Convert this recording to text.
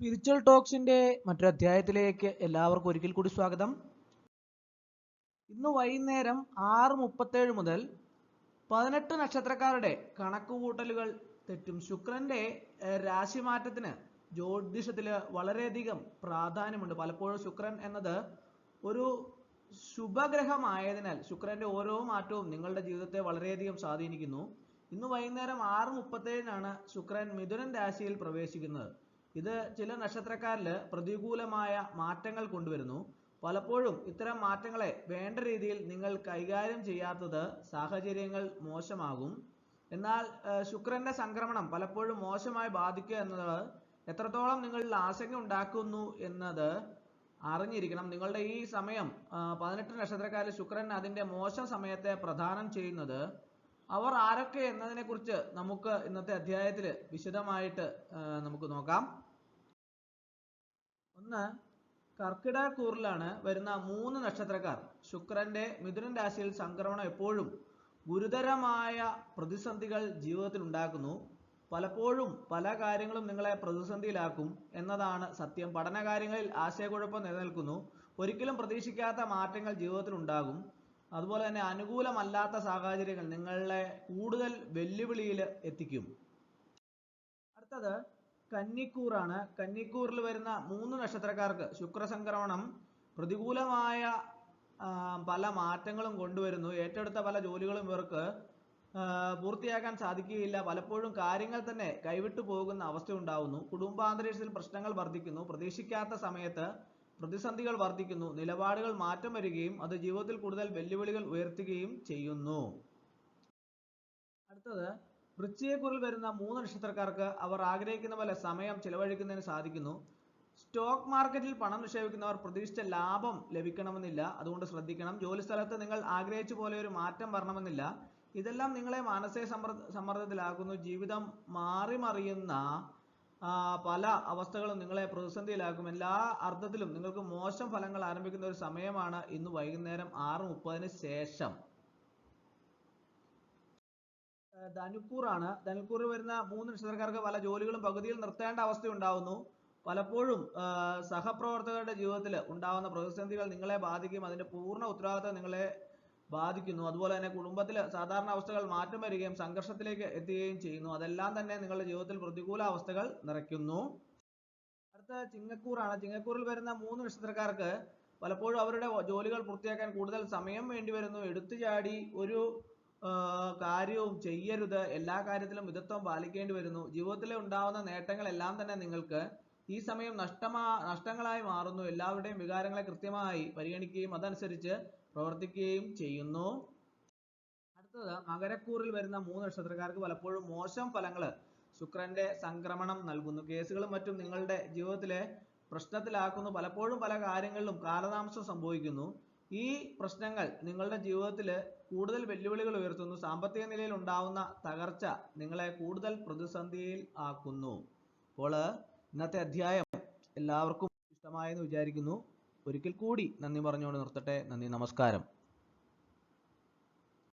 Spiritual ടോക്സിന്റെ മറ്റൊരു അധ്യായത്തിലേക്ക് എല്ലാവർക്കും ഒരിക്കൽ കൂടി സ്വാഗതം. ഇന്ന് വൈകുന്നേരം ആറ് മുപ്പത്തേഴ് മുതൽ പതിനെട്ട് നക്ഷത്രക്കാരുടെ കണക്കുകൂട്ടലുകൾ തെറ്റും. ശുക്രന്റെ രാശിമാറ്റത്തിന് ജ്യോതിഷത്തിൽ വളരെയധികം പ്രാധാന്യമുണ്ട്. പലപ്പോഴും ശുക്രൻ എന്നത് ഒരു ശുഭഗ്രഹമായതിനാൽ ശുക്രന്റെ ഓരോ മാറ്റവും നിങ്ങളുടെ ജീവിതത്തെ വളരെയധികം സ്വാധീനിക്കുന്നു. ഇന്ന് വൈകുന്നേരം ആറ് മുപ്പത്തേഴിനാണ് ശുക്രൻ മിഥുനൻ രാശിയിൽ പ്രവേശിക്കുന്നത്. ഇത് ചില നക്ഷത്രക്കാരിൽ പ്രതികൂലമായ മാറ്റങ്ങൾ കൊണ്ടുവരുന്നു. പലപ്പോഴും ഇത്തരം മാറ്റങ്ങളെ വേണ്ട രീതിയിൽ നിങ്ങൾ കൈകാര്യം ചെയ്യാത്തത് സാഹചര്യങ്ങൾ മോശമാകും. എന്നാൽ ശുക്രന്റെ സംക്രമണം പലപ്പോഴും മോശമായി ബാധിക്കുക എന്നത് എത്രത്തോളം നിങ്ങളിൽ ആശങ്ക ഉണ്ടാക്കുന്നു എന്നത് അറിഞ്ഞിരിക്കണം. നിങ്ങളുടെ ഈ സമയം പതിനെട്ട് നക്ഷത്രക്കാരിൽ ശുക്രൻ അതിന്റെ മോശം സമയത്തെ പ്രധാനം ചെയ്യുന്നത് അവർ ആരൊക്കെ എന്നതിനെക്കുറിച്ച് നമുക്ക് ഇന്നത്തെ അധ്യായത്തിൽ വിശദമായിട്ട് നമുക്ക് നോക്കാം. ഒന്ന് കർക്കിടകൂറിലാണ് വരുന്ന മൂന്ന് നക്ഷത്രക്കാർ. ശുക്രന്റെ മിഥുനൻ രാശിയിൽ സംക്രമണം എപ്പോഴും ഗുരുതരമായ പ്രതിസന്ധികൾ ജീവിതത്തിൽ ഉണ്ടാക്കുന്നു. പലപ്പോഴും പല കാര്യങ്ങളും നിങ്ങളെ പ്രതിസന്ധിയിലാക്കും എന്നതാണ് സത്യം. പഠന പഠനകാര്യങ്ങളിൽ ആശയക്കുഴപ്പം നിലനിൽക്കുന്നു. ഒരിക്കലും പ്രതീക്ഷിക്കാത്ത മാറ്റങ്ങൾ ജീവിതത്തിൽ ഉണ്ടാകും. അതുപോലെ തന്നെ അനുകൂലമല്ലാത്ത സാഹചര്യങ്ങൾ നിങ്ങളെ കൂടുതൽ വെല്ലുവിളിയിൽ എത്തിക്കും. അടുത്തത് കന്നിക്കൂറാണ്. കന്നിക്കൂറിൽ വരുന്ന മൂന്ന് നക്ഷത്രക്കാർക്ക് ശുക്രസംക്രമണം പ്രതികൂലമായ പല മാറ്റങ്ങളും കൊണ്ടുവരുന്നു. ഏറ്റെടുത്ത പല ജോലികളും ഇവർക്ക് പൂർത്തിയാക്കാൻ സാധിക്കുകയില്ല. പലപ്പോഴും കാര്യങ്ങൾ തന്നെ കൈവിട്ടു പോകുന്ന അവസ്ഥ ഉണ്ടാവുന്നു. കുടുംബാന്തരീക്ഷത്തിൽ പ്രശ്നങ്ങൾ വർദ്ധിക്കുന്നു. പ്രതീക്ഷിക്കാത്ത സമയത്ത് പ്രതിസന്ധികൾ വർദ്ധിക്കുന്നു. നിലപാടുകൾ മാറ്റം വരികയും അത് ജീവിതത്തിൽ കൂടുതൽ വെല്ലുവിളികൾ ഉയർത്തുകയും ചെയ്യുന്നു. അടുത്തത് വൃശ്ചികക്കുറിൽ വരുന്ന മൂന്ന് നക്ഷത്രക്കാർക്ക് അവർ ആഗ്രഹിക്കുന്ന പോലെ സമയം ചിലവഴിക്കുന്നതിന് സാധിക്കുന്നു. സ്റ്റോക്ക് മാർക്കറ്റിൽ പണം നിക്ഷേപിക്കുന്നവർ പ്രതീക്ഷിച്ച ലാഭം ലഭിക്കണമെന്നില്ല. അതുകൊണ്ട് ശ്രദ്ധിക്കണം. ജോലി സ്ഥലത്ത് നിങ്ങൾ ആഗ്രഹിച്ച പോലെ ഒരു മാറ്റം വരണമെന്നില്ല. ഇതെല്ലാം നിങ്ങളെ മാനസിക സമ്മർദ്ദ സമ്മർദ്ദത്തിലാക്കുന്നു. ജീവിതം മാറി മറിയുന്ന പല അവസ്ഥകളും നിങ്ങളെ പ്രതിസന്ധിയിലാക്കും. എല്ലാ അർത്ഥത്തിലും നിങ്ങൾക്ക് മോശം ഫലങ്ങൾ ആരംഭിക്കുന്ന ഒരു സമയമാണ് ഇന്ന് വൈകുന്നേരം ആറ് മുപ്പതിന് ശേഷം. ധനുക്കൂറാണ്. ധനുക്കൂറിൽ വരുന്ന മൂന്ന് നക്ഷത്രക്കാർക്ക് പല ജോലികളും പകുതിയിൽ നിർത്തേണ്ട അവസ്ഥ ഉണ്ടാവുന്നു പലപ്പോഴും സഹപ്രവർത്തകരുടെ ജീവിതത്തിൽ ഉണ്ടാവുന്ന പ്രതിസന്ധികൾ നിങ്ങളെ ബാധിക്കും. അതിന്റെ പൂർണ ഉത്തരവാദിത്തം നിങ്ങളെ ബാധിക്കുന്നു. അതുപോലെ തന്നെ കുടുംബത്തിൽ സാധാരണ അവസ്ഥകൾ മാറ്റം വരികയും സംഘർഷത്തിലേക്ക് എത്തുകയും ചെയ്യുന്നു. അതെല്ലാം തന്നെ നിങ്ങളുടെ ജീവിതത്തിൽ പ്രതികൂല അവസ്ഥകൾ നിറയ്ക്കുന്നു. അടുത്ത ചിങ്ങക്കൂറാണ്. ചിങ്ങക്കൂറിൽ വരുന്ന മൂന്ന് നക്ഷത്രക്കാർക്ക് പലപ്പോഴും അവരുടെ ജോലികൾ പൂർത്തിയാക്കാൻ കൂടുതൽ സമയം വേണ്ടി വരുന്നു. എടുത്തുചാടി ഒരു കാര്യവും ചെയ്യരുത്. എല്ലാ കാര്യത്തിലും മിതത്വം പാലിക്കേണ്ടി വരുന്നു. ജീവിതത്തിൽ ഉണ്ടാവുന്ന നേട്ടങ്ങളെല്ലാം തന്നെ നിങ്ങൾക്ക് ഈ സമയം നഷ്ടമാ നഷ്ടങ്ങളായി മാറുന്നു. എല്ലാവരുടെയും വികാരങ്ങളെ കൃത്യമായി പരിഗണിക്കുകയും അതനുസരിച്ച് പ്രവർത്തിക്കുകയും ചെയ്യുന്നു. അടുത്തത് മകരക്കൂറിൽ വരുന്ന മൂന്ന് നക്ഷത്രക്കാർക്ക് പലപ്പോഴും മോശം ഫലങ്ങൾ ശുക്രന്റെ സംക്രമണം നൽകുന്നു. കേസുകളും മറ്റും നിങ്ങളുടെ ജീവിതത്തിലെ പ്രശ്നത്തിലാക്കുന്നു. പലപ്പോഴും പല കാര്യങ്ങളിലും കാലതാമസം സംഭവിക്കുന്നു. ഈ പ്രശ്നങ്ങൾ നിങ്ങളുടെ ജീവിതത്തിൽ കൂടുതൽ വെല്ലുവിളികൾ ഉയർത്തുന്നു. സാമ്പത്തിക നിലയിൽ ഉണ്ടാവുന്ന തകർച്ച നിങ്ങളെ കൂടുതൽ പ്രതിസന്ധിയിൽ ആക്കുന്നു. അപ്പോൾ ഇന്നത്തെ അധ്യായം എല്ലാവർക്കും ഇഷ്ടമായെന്ന് വിചാരിക്കുന്നു. ഒരിക്കൽ കൂടി നന്ദി പറഞ്ഞുകൊണ്ട് നിർത്തട്ടെ. നന്ദി നമസ്കാരം.